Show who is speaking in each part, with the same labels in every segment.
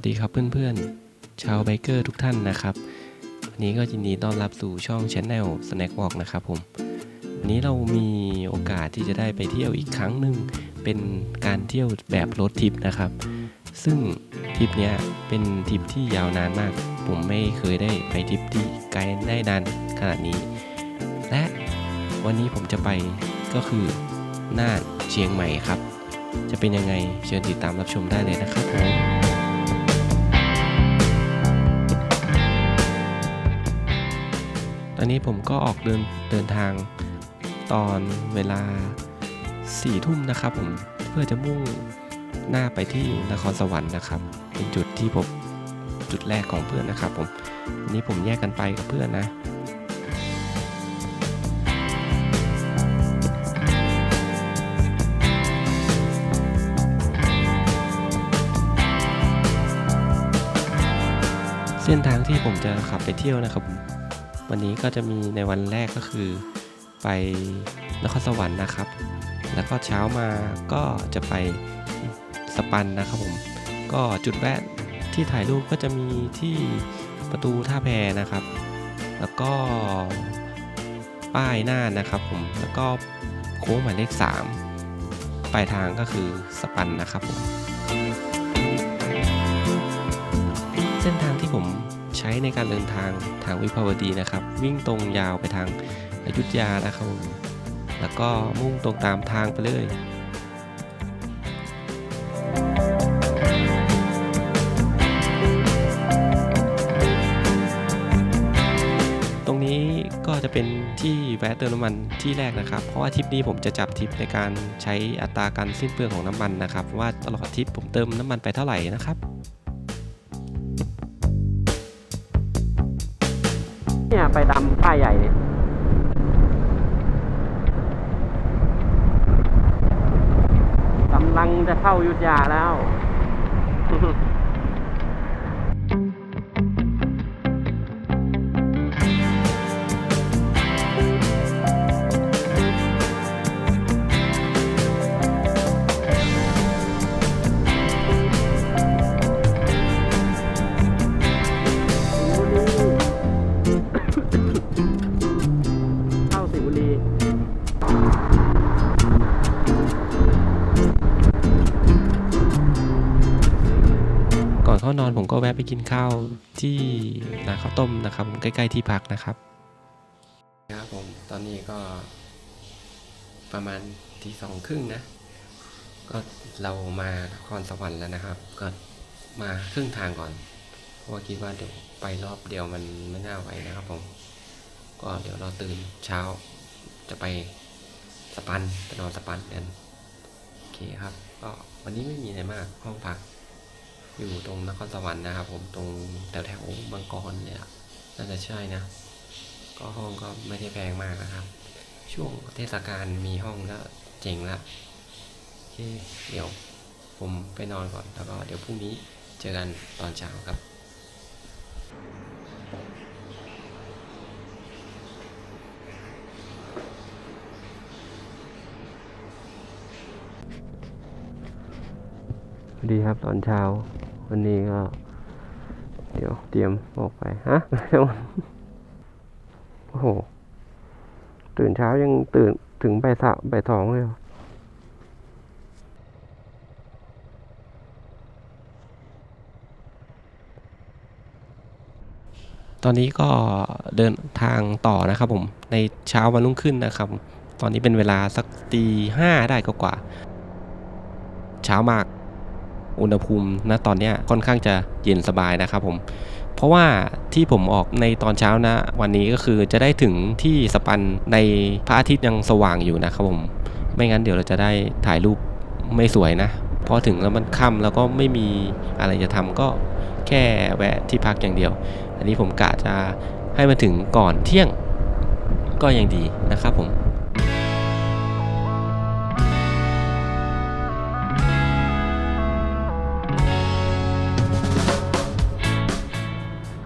Speaker 1: วัสดีครับเพื่อนๆ ชาวไบเกอร์ทุกท่านนะครับ วันนี้ก็ยินดีต้อนรับสู่ช่อง Channel Snack Walk นะครับผม วันนี้เรามีโอกาสที่จะได้ไปเที่ยวอีกครั้งหนึ่งเป็นการเที่ยวแบบรถทิปนะครับ ซึ่งทริปนี้เป็นทริปที่ยาวนานมาก ผมไม่เคยได้ไปทริปที่ไกลได้นานขนาดนี้ และวันนี้ผมจะไปก็คือน่านเชียงใหม่ครับ จะเป็นยังไงเชิญติดตามรับชมได้เลยนะครับผม ตอนนี้ผมก็ออกเดินเดินทางตอนเวลาสี่ทุ่มนะครับผมเพื่อจะมุ่งหน้าไปที่นครสวรรค์นะครับ เป็นจุดที่ผมจุดแรกของเพื่อนนะครับผมนนี้ผมแยกกันไปกับเพื่อนนะเส้นทางที่ผมจะขับไปเที่ยวนะครับผม วันนี้ก็จะมีในวันแรกก็คือ ไปนครสวรรค์นะครับ แล้วก็เช้ามาก็จะไปสปันนะครับผม ก็จุดแวะที่ถ่ายรูปก็จะมีที่ประตูท่าแพนะครับ แล้วก็ป้ายหน้านะครับผม แล้วก็โค้งหมายเลข 3 ปลายทางก็คือสปันนะครับผม ในการเดินทางทางวิภาวดีนะครับ วิ่งตรงยาวไปทางอยุธยานะครับผมแล้วก็มุ่งตรงตามทางไปเลยตรงนี้ก็จะเป็นที่แวะเติมน้ำมันที่แรกนะครับ เพราะว่าทริปนี้ผมจะจับทริปในการใช้อัตราการสิ้นเปลืองของน้ำมันนะครับ ว่าตลอดทริปผมเติมน้ำมันไปเท่าไหร่นะครับ
Speaker 2: เนี่ยไปตามป้ายใหญ่เนี่ยกำลังจะเข้ายุทธยาแล้ว
Speaker 1: กินข้าวที่ร้านข้าวต้มนะครับผมใกล้ ๆที่พักนะครับครับผมตอนนี้ก็ประมาณที่สองครึ่งนะ ก็เรามานครสวรรค์แล้วนะครับ ก็มาครึ่งทางก่อน เพราะว่าคิดว่าเดี๋ยวไปรอบเดียวมันไม่น่าไหวนะครับผม ก็เดี๋ยวเราตื่นเช้าจะไปสปันไปนอนสปันกันโอเคครับ ก็วันนี้ไม่มีอะไรมากห้องพัก อยู่ตรงนครสวรรค์นะครับ ผมตรงแถวแถวบางกรเนี่ยน่าจะใช่นะ ก็ห้องก็ไม่ได้แพงมากนะครับ ช่วงเทศกาลมีห้องก็เจ๋งละโอเคเดี๋ยวผมไปนอนก่อนแล้วก็เดี๋ยวพรุ่งนี้เจอกันตอนเช้าครับ
Speaker 2: ดีครับตอนเช้า วันนี้ก็ เดี๋ยวเตรียมออกไป ฮะ โอ้โห ตื่นเช้ายังตื่นถึงใบสามบ่ายสองเลย
Speaker 1: ตอนนี้ก็เดินทางต่อนะครับผม ในเช้าวันรุ่งขึ้นนะครับ ตอนนี้เป็นเวลาสักตีห้าได้ก็กว่า เช้ามาก อุณหภูมิณตอนนี้ค่อนข้างจะเย็นสบายนะครับผมเพราะว่าที่ผมออกในตอนเช้านะ วันนี้ก็คือจะได้ถึงที่สปันในพระอาทิตย์ยังสว่างอยู่นะครับผม ไม่งั้นเดี๋ยวเราจะได้ถ่ายรูปไม่สวยนะพอถึงแล้วมันค่ำแล้วก็ไม่มีอะไรจะทำก็แค่แวะที่พักอย่างเดียว อันนี้ผมกะจะให้มันถึงก่อนเที่ยงก็ยังดีนะครับผม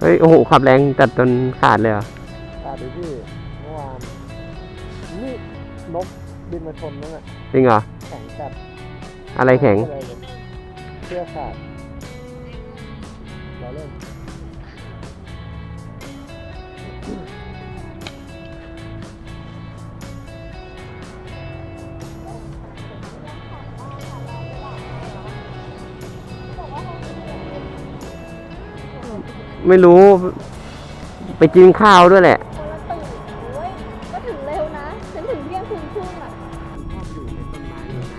Speaker 2: เฮ้ย โอ้โหขับแรงจัดจนขาดเลยเหรอ
Speaker 3: ขาดดิพี่เมื่อวานนี่นกบินมาชนนั่นแหละ
Speaker 2: จริงเหรอ
Speaker 3: แข็งจัด
Speaker 2: อะไรแข็ง
Speaker 3: เลยเสื้อขาดเล่น
Speaker 2: ไม่รู้ ไปกินข้าวด้วยแหละ
Speaker 4: คนละตื่นโอ้ยก็ถึงเร็วนะ ฉันถึงเที่ยงคืนครึ่งอะ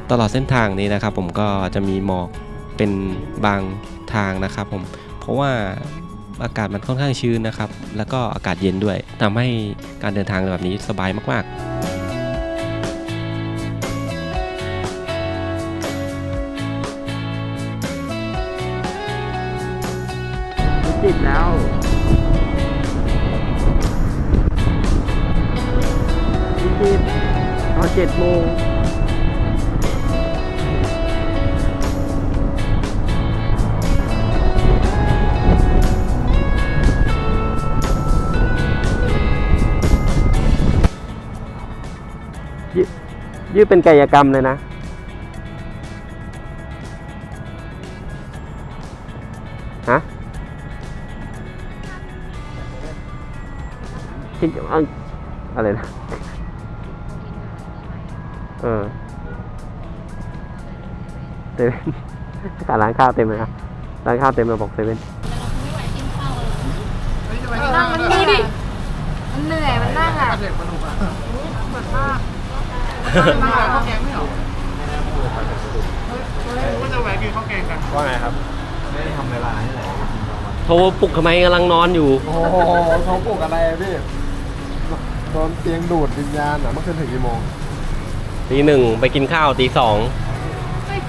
Speaker 1: ตลอดเส้นทางนี้นะครับผมก็จะมีหมอกเป็นบางทางนะครับผมเพราะว่าอากาศมันค่อนข้างชื้นนะครับ แล้วก็อากาศเย็นด้วยทำให้การเดินทางแบบนี้สบายมากๆ
Speaker 2: จ็ดโมงยืดยืดเป็นกายกรรมเลยนะ ฮะอะไรนะ เออเซเว่นแต่ร้านข้าวเต็มเลยครับร้านข้าวเต็มเลยบอกเซเว่น
Speaker 4: นั่งมันดูดิ มันเหนื่อย มันนั่งอะ
Speaker 3: ว่าไงครับ
Speaker 2: โทรปลุกทำไมกำลังนอนอยู่
Speaker 3: โอ้โหเขาปลุกอะไรอะพี่โดนเตียงดูดวิญญาณอะเมื่อคืนถึงกี่โมง
Speaker 2: ตีหนึ่งไปกินข้าวตีสอง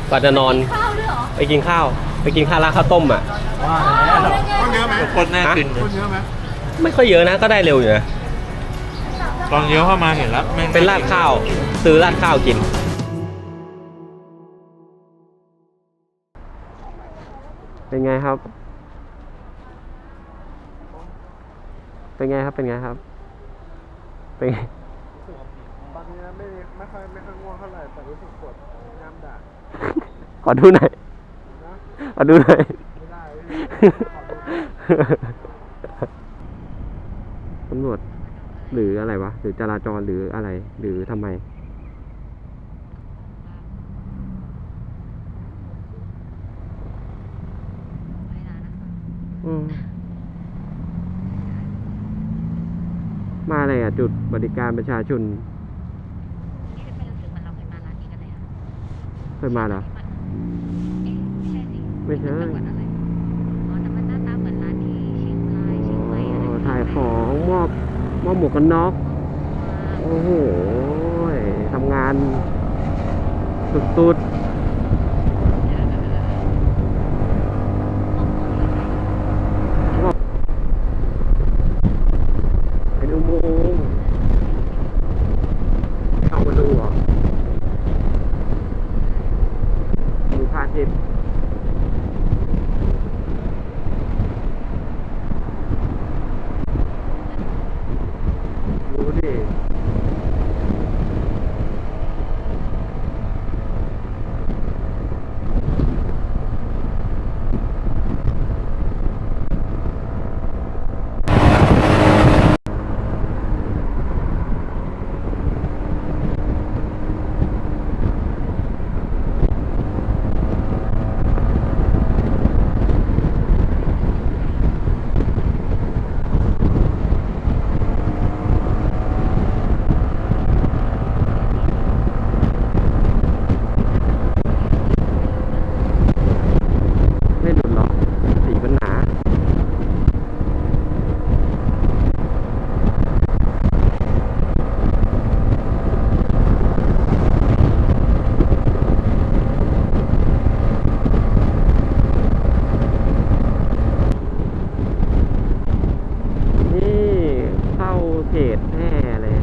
Speaker 2: กว่าจะนอน
Speaker 4: ข้าวด้วยเหรอ
Speaker 2: ไปกินข้าว ไปกินข้าวร้านข้าวต้มอะ
Speaker 3: ว่า
Speaker 5: คนเยอะไหมคนน่ากิน
Speaker 3: คนเยอะไหม
Speaker 2: ไม่ค่อยเยอะนะก็ได้เร็วอยู่นะ
Speaker 5: ตอนเลี้ยวเข้ามาเห็นแล้วแม่ง
Speaker 2: เป็นราดข้าว ซื้อราดข้าวกิน เป็นไงครับ เป็นไงครับเป็นไงครับ เป็นไง
Speaker 3: ตอนนี้ ไม่ไม่ค่อยไม่ค่อยง่วงเท่าไหร่แต่รู้สึกปวดงามด่า
Speaker 2: ขอดูหน่อย
Speaker 3: นะ
Speaker 2: ขอดูหน่อย
Speaker 3: ไม่ได้พี่ขอดู
Speaker 2: ตำรวจหรืออะไรวะ หรือจราจรหรืออะไร หรือทำไม อืมมาเลยอะ จุดบริการประชาชน
Speaker 4: นี่
Speaker 2: ยมาเหรอ
Speaker 4: เอ๊ะไม่ใช่สิ
Speaker 2: ไม่ใช่
Speaker 4: จังหวัดอะไรอ๋อแต่มันหน้าตาเหมือนร้านที่เชียงรายเชียงใหม่อะไร
Speaker 2: อ๋อถ่ายของมอบมอบหมวกกันน็อก โอ้โหทำงานสุดๆเป็นอุโมงค์เข้ามาดูเหรอดูพระอาทิตย์ดูดิ ไม่หลุดหรอกสีมันหนา นี่เข้าเขตแน่เลย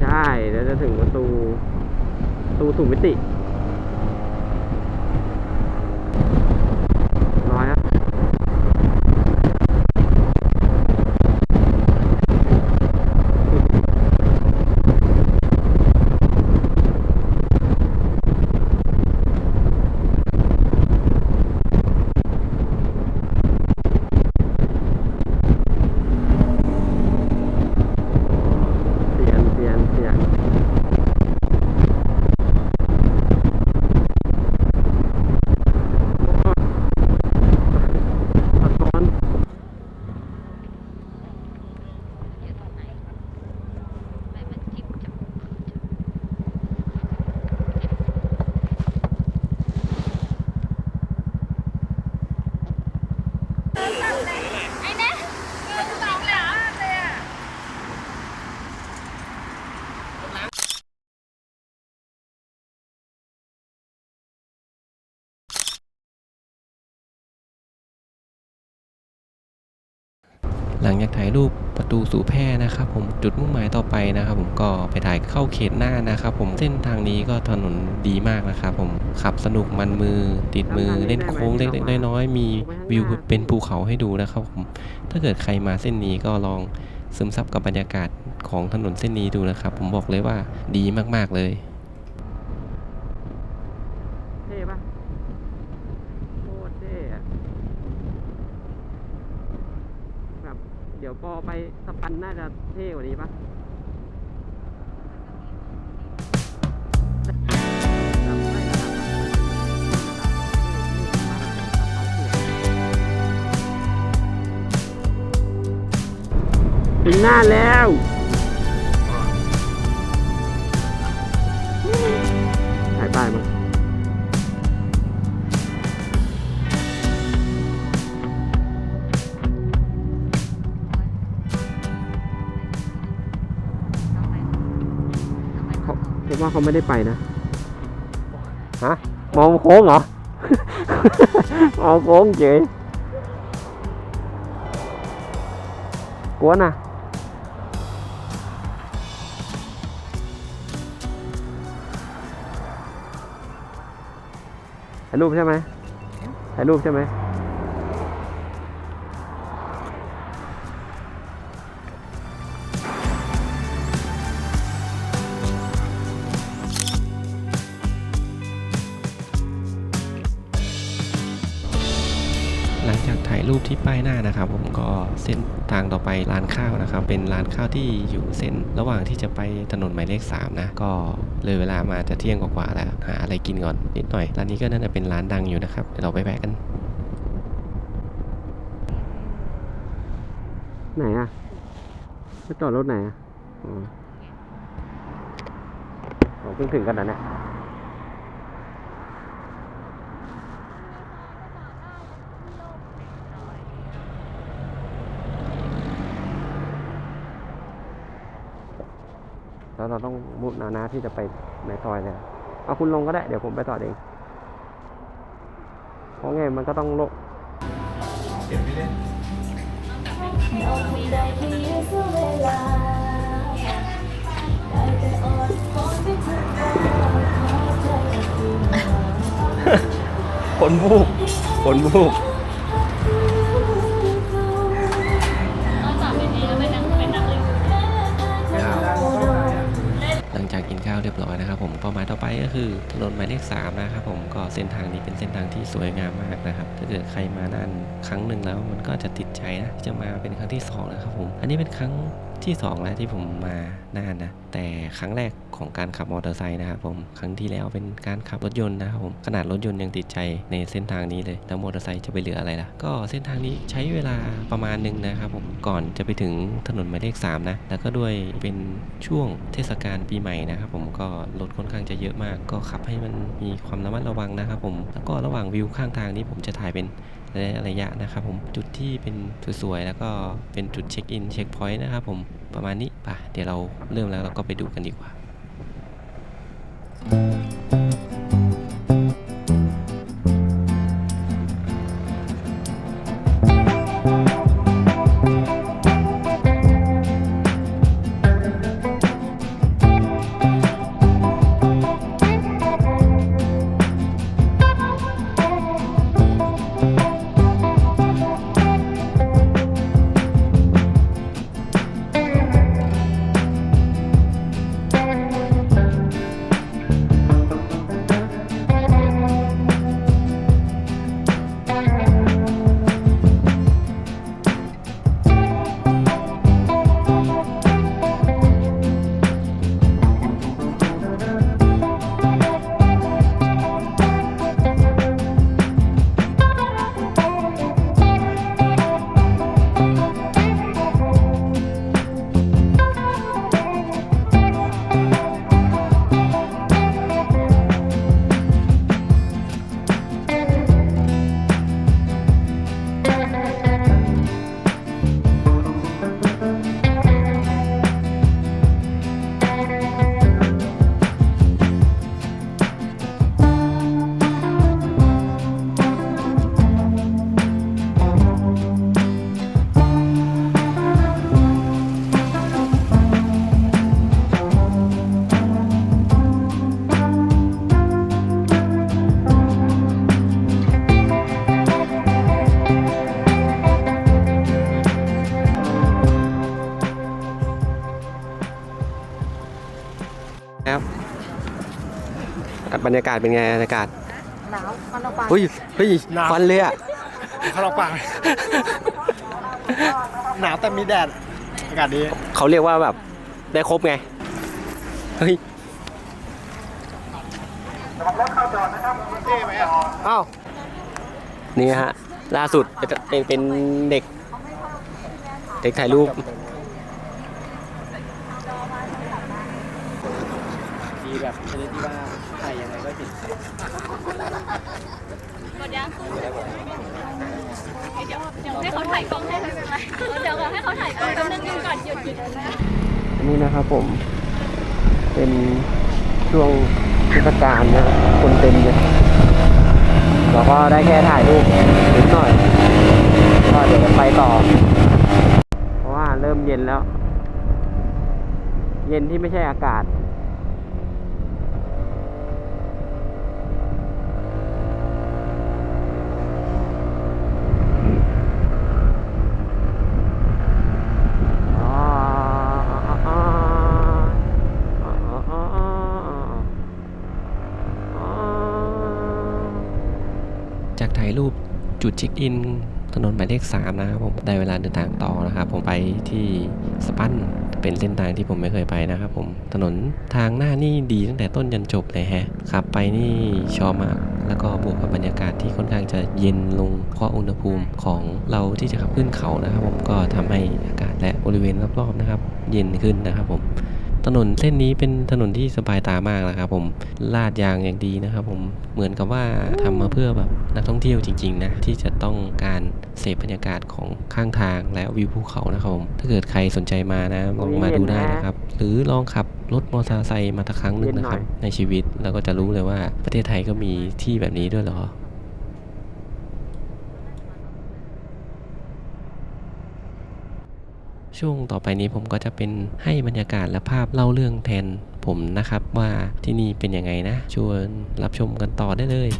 Speaker 2: ใช่ เดี๋ยวจะถึงประตูประตูสู่มิติ ร้อยอะ
Speaker 1: หลังจากถ่ายรูปประตูสู่แพร่นะครับผมจุดมุ่งหมายต่อไปนะครับผมก็ไปถ่ายเข้าเขตหน้านะครับผมเส้นทางนี้ก็ถนนดีมากนะครับผมขับสนุกมันมือติดมือเล่นโค้งเล็กๆน้อยๆมีวิวเป็นภูเขาให้ดูนะครับผมถ้าเกิดใครมาเส้นนี้ก็ลองซึมซับกับบรรยากาศของถนนเส้นนี้ดูนะครับ ผมบอกเลยว่าดีมากๆเลย
Speaker 2: เท่ปะโคตรเท่อะแบบเดี๋ยวพอไปสปันน่า จะเท่กว่านี้ป่ะดับแบบถึงหน้าแล้ว เขาคิดว่าเขาไม่ได้ไปนะฮะมองโค้งเหรอ มองโค้งเฉยกลัวนะถ่ายรูปใช่ไหมถ่ายรูปใช่ไหม
Speaker 1: เส้นทางต่อไปร้านข้าวนะครับ เป็นร้านข้าวที่อยู่เส้นระหว่างที่จะไปถนนหมายเลข3นะก็เลยเวลามาจะเที่ยงกว่าๆแล้ว หาอะไรกินก่อนนิดหน่อยร้านนี้ก็น่าจะเป็นร้านดังอยู่นะครับเดี๋ยวเราไปแวะกัน
Speaker 2: ไหนอะไปจอดรถไหนอะอ๋อผมเพิ่งถึงกันนะเนี่ย แล้วเราต้องมุดนานาที่จะไปในซอยเนี่ยเอาคุณลงก็ได้เดี๋ยวผมไปต่อเองเพราะไงมันก็ต้องลงคนบูบคนบูบ
Speaker 1: หลั คือถนนหมายเลข3นะครับผมก็เส้นทางนี้เป็นเส้นทางที่สวยงามมากนะครับถ้าเกิดใครมาน่านครั้งหนึ่งแล้วมันก็จะติดใจนะจะมาเป็นครั้งที่สองนะครับผมอันนี้เป็นครั้ง ที่สองแล้วที่ผมมาน่านนะ แต่ครั้งแรกของการขับมอเตอร์ไซค์นะครับผมครั้งที่แล้วเป็นการขับรถยนต์นะครับผมขนาดรถยนต์ยังติดใจในเส้นทางนี้เลย แล้วมอเตอร์ไซค์จะไปเหลืออะไรล่ะ ก็เส้นทางนี้ใช้เวลาประมาณหนึ่งนะครับผมก่อนจะไปถึงถนนหมายเลข3นะแล้วก็ด้วยเป็นช่วงเทศกาลปีใหม่นะครับผมก็รถค่อนข้างจะเยอะมาก ก็ขับให้มันมีความระมัดระวังนะครับผมแล้วก็ระหว่างวิวข้างทางนี้ผมจะถ่ายเป็น ระยะระยะนะครับผมจุดที่เป็นสวยๆแล้วก็เป็นจุดเช็คอินเช็คพอยต์นะครับผมประมาณนี้ป่ะเดี๋ยวเราเริ่มแล้วเราก็ไปดูกันดีกว่า
Speaker 2: รรยากาศเป็นไงบรรยากาศ
Speaker 4: หนาวมันลงไป
Speaker 2: เฮ้ยเฮ้ยควันเลยอะ
Speaker 3: เขาลองฟังหนาวแต่มีแดดอากาศดี
Speaker 2: เขาเรียกว่าแบบได้ครบไง เฮ้ย
Speaker 3: อ้าว
Speaker 2: นี่ฮะ ล่าสุดเป็นเป็นเด็ก เด็กถ่ายรูป ดีแบบชนิดที่ว่า ถ่ายยังไงก็เห็น
Speaker 4: ให้เขาถ่ายกล้องให้ไม่เป็นไรเดี๋ยวก่อนให้เขาถ่ายกล้องแป๊บนึงหยุดก่อนหยุดหยุด
Speaker 2: อันนี้นะครับผม เป็นช่วงเทศกาลนะคนเต็มเลยเราก็ได้แค่ถ่ายรูปนิดหน่อยก็เดี๋ยวจะไปต่อ เพราะว่าเริ่มเย็นแล้ว เย็นที่ไม่ใช่อากาศ
Speaker 1: จากถ่ายรูป จุดเช็คอินถนนหมายเลข3นะครับผมได้เวลาเดินทางต่อนะครับผมไปที่สปันเป็นเส้นทางที่ผมไม่เคยไปนะครับผมถนนทางหน้านี่ดีตั้งแต่ต้นยันจบเลยฮะขับไปนี่ชอบมาก แล้วก็บวกกับบรรยากาศที่ค่อนข้างจะเย็นลงเพราะอุณหภูมิของเราที่จะขับขึ้นเขานะครับผมก็ทำให้อากาศและบริเวณรอบๆนะครับ เย็นขึ้นนะครับผม ถนนเส้นนี้เป็นถนนที่สบายตามากนะครับผมลาดยางอย่างดีนะครับผมเหมือนกับว่าทำมาเพื่อแบบนักท่องเที่ยวจริงๆนะที่จะต้องการเสพบรรยากาศของข้างทางและวิวภูเขานะครับผมถ้าเกิดใครสนใจมานะลองมาดูได้นะครับหรือลองขับรถมอเตอร์ไซค์มาสักครั้งหนึ่งนะครับในชีวิตแล้วก็จะรู้เลยว่าประเทศไทยก็มีที่แบบนี้ด้วยเหรอ ช่วงต่อไปนี้ผมก็จะเป็นให้บรรยากาศและภาพเล่าเรื่องแทนผมนะครับ ว่าที่นี่เป็นยังไงนะชวนรับชมกันต่อได้เลย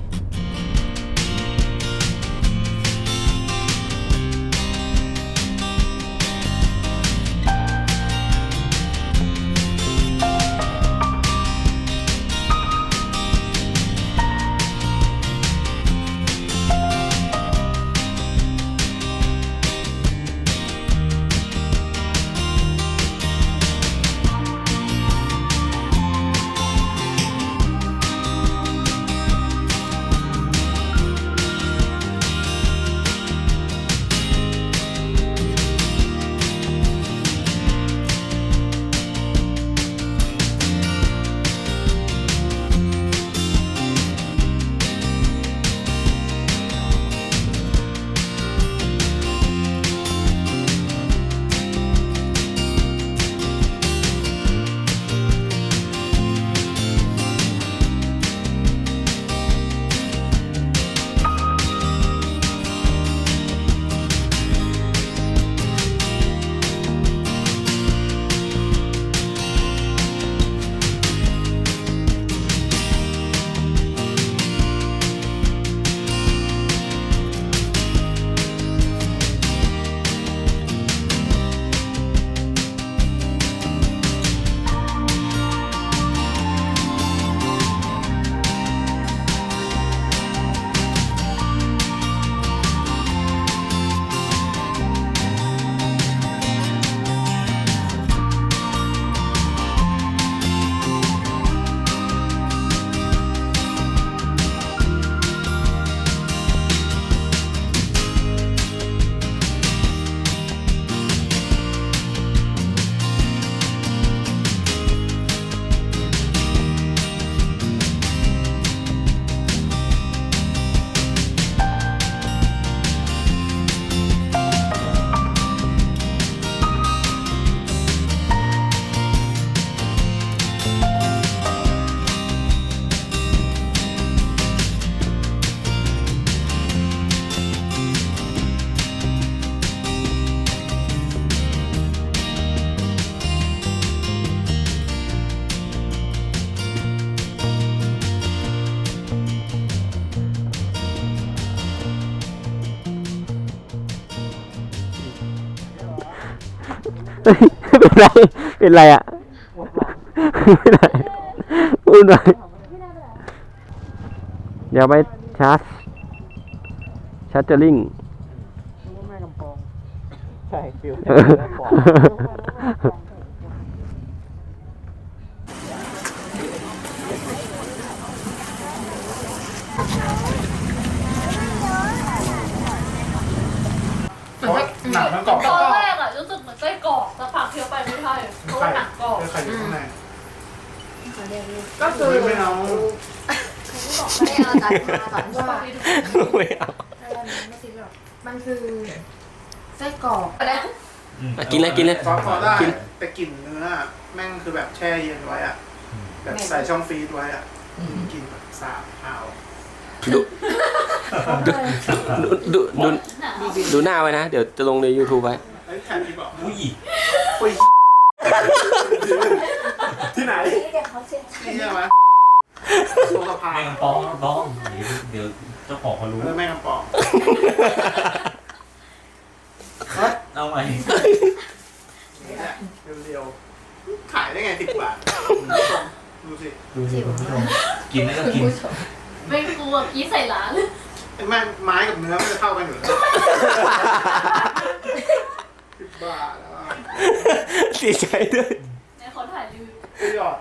Speaker 2: เป็นไร เป็นไรอะเป็นไรพูดหน่อยเดี๋ยวไปชาร์จ ชาร์จเจอริง
Speaker 3: แม่กำปองใช่ฟิว
Speaker 6: หนังมันกรอบ
Speaker 4: ราะว่าหนังกรอบ
Speaker 6: ไข่อยู่ข้างใน
Speaker 3: ก็คือ
Speaker 6: ไม่เอา
Speaker 7: ไม่เอาตัดมาก่อนว่า
Speaker 2: ไม่เอา
Speaker 7: ไม่คิดหรอกมันคือไส้กรอก
Speaker 2: อะกินเลยกินเลย
Speaker 6: พอพอได้แต่กลิ่นเนื้อแม่งคือแบบแช่เย็นไว้อะแบบใส่ช่องฟรีซไว้อะกลิ่นแบบสาบอ้าว
Speaker 2: ดูดูดูดูดูหน้าไว้นะ เดี๋ยวจะลงใน YouTube ไว้
Speaker 6: ไอ้แทนที่บอก
Speaker 5: อุ้ย
Speaker 6: ปุย ที่ไหน
Speaker 7: เดี๋ยวเขาเซ็น
Speaker 6: ที่ใช่ไหมตรงสะพาน
Speaker 5: แม่งป้องป้องเดี๋ยวเจ้าของเขารู้
Speaker 6: เออแม่งกำปอง
Speaker 5: เอาไหม
Speaker 6: เนี่ยเรียวๆขายได้ไงสิบบาทดูสิ
Speaker 5: ดูสิคุณผู้ชมกินได้ก็กิน
Speaker 4: ไม่กลัวกี้ใส่ร้าน
Speaker 6: ไอ้แม่งไม้กับเนื้อมันจะเข้ากันอยู่แล้วสิบบาทแล้ว อะ
Speaker 2: ดีใจด้วย
Speaker 4: ในเขาถ่ายรีวิว
Speaker 6: พี่หยอด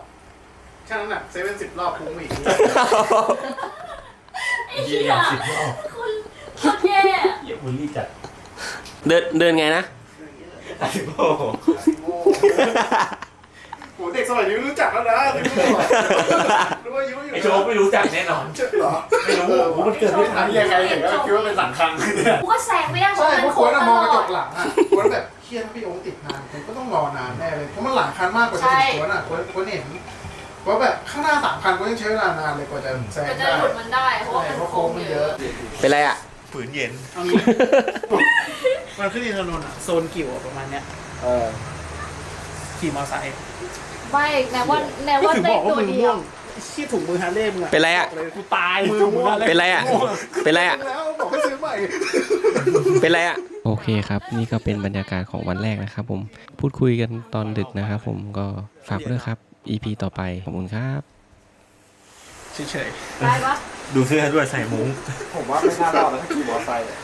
Speaker 6: แค่นั้นน่ะเซเว่นสิบรอบคุ้มอีก
Speaker 4: ไอ้
Speaker 5: เยี่
Speaker 4: เหี้
Speaker 5: ย
Speaker 4: ย
Speaker 5: มสิบรอบ
Speaker 4: คุณโคตรแย่
Speaker 5: เยี่ยมบุลลี่จัด
Speaker 2: เดินเดินไงนะ
Speaker 5: สิบโอ้โห
Speaker 6: โหเด็กสมัยนี้ไม่รู้จักแล้วนะไม่รู้รู้ว่ายุอยู่
Speaker 5: ไอโจ๊กไม่รู้จักแน่นอน
Speaker 6: เชื่อเหรอ
Speaker 5: ไม่รู้โอ้โหมันเกิดไม่ทัน
Speaker 6: ยังไงเห็นก็คิดว่าเป็นสังคังเนี่ย
Speaker 4: กูก็แซงไม่ได้เพ
Speaker 6: ใช่
Speaker 4: ราะมัน
Speaker 6: เพราะ
Speaker 4: โค้
Speaker 6: ค
Speaker 4: ง
Speaker 6: น
Speaker 4: ต
Speaker 6: อะมอง
Speaker 4: ล
Speaker 6: กระจ
Speaker 4: อด
Speaker 6: กหลังอะคนแบบ คันมากกว่าจะถึงคนอะคนคนเห็นว่าแบบข้างหน้าสามคันก็ยังใช้เวลานานเลยกว่าจะแซง
Speaker 4: ก็จะ
Speaker 6: ได้
Speaker 4: หลุดมันได้เพราะว่า
Speaker 6: ใช่
Speaker 4: มัน
Speaker 6: เพราะ
Speaker 4: โค้
Speaker 6: โค้
Speaker 4: ง
Speaker 6: งมัน
Speaker 4: เย
Speaker 6: เย
Speaker 4: อะ
Speaker 6: อะ
Speaker 2: เป็นไรอะ
Speaker 5: ฝืนเย็น
Speaker 6: เอางี้ มันขึ้นอินทนนท์อะ โซนกิ่วอะประมาณเนี้ย
Speaker 2: เออ
Speaker 6: ขี่มอเตอร์ไซค์
Speaker 4: ไม่แนวว่าแนว
Speaker 6: ก็
Speaker 4: ว่า
Speaker 6: ถึง
Speaker 4: ได้
Speaker 6: บอกว่า
Speaker 4: ตัว
Speaker 6: มึง
Speaker 4: เดี
Speaker 6: ม่
Speaker 4: ยวว
Speaker 6: ง ขี้ถุงมือฮาร์เลย์มึงอะ
Speaker 2: เป็นไรอะ
Speaker 6: เลยกูตายมือม่วง
Speaker 2: เป็นไรอะเป็นไรอะ
Speaker 6: แล้วบอกให้ซื้อใหม่
Speaker 2: เป็นไรอะ
Speaker 1: โอเคครับ นี่ก็เป็นบรรยากาศของวันแรกนะครับผมพูดคุยกันตอนดึกนะครับผมก็ฝากด้วยครับ EP ต่อไป ขอบคุณครับ
Speaker 6: เฉย
Speaker 4: ได้ปะ
Speaker 5: ดูเสื้อด้วยใส่มุ้ง
Speaker 3: ผมว่าไม่น่ารอดแล้วถ้าขี่มอเตอร์ไซค์อะ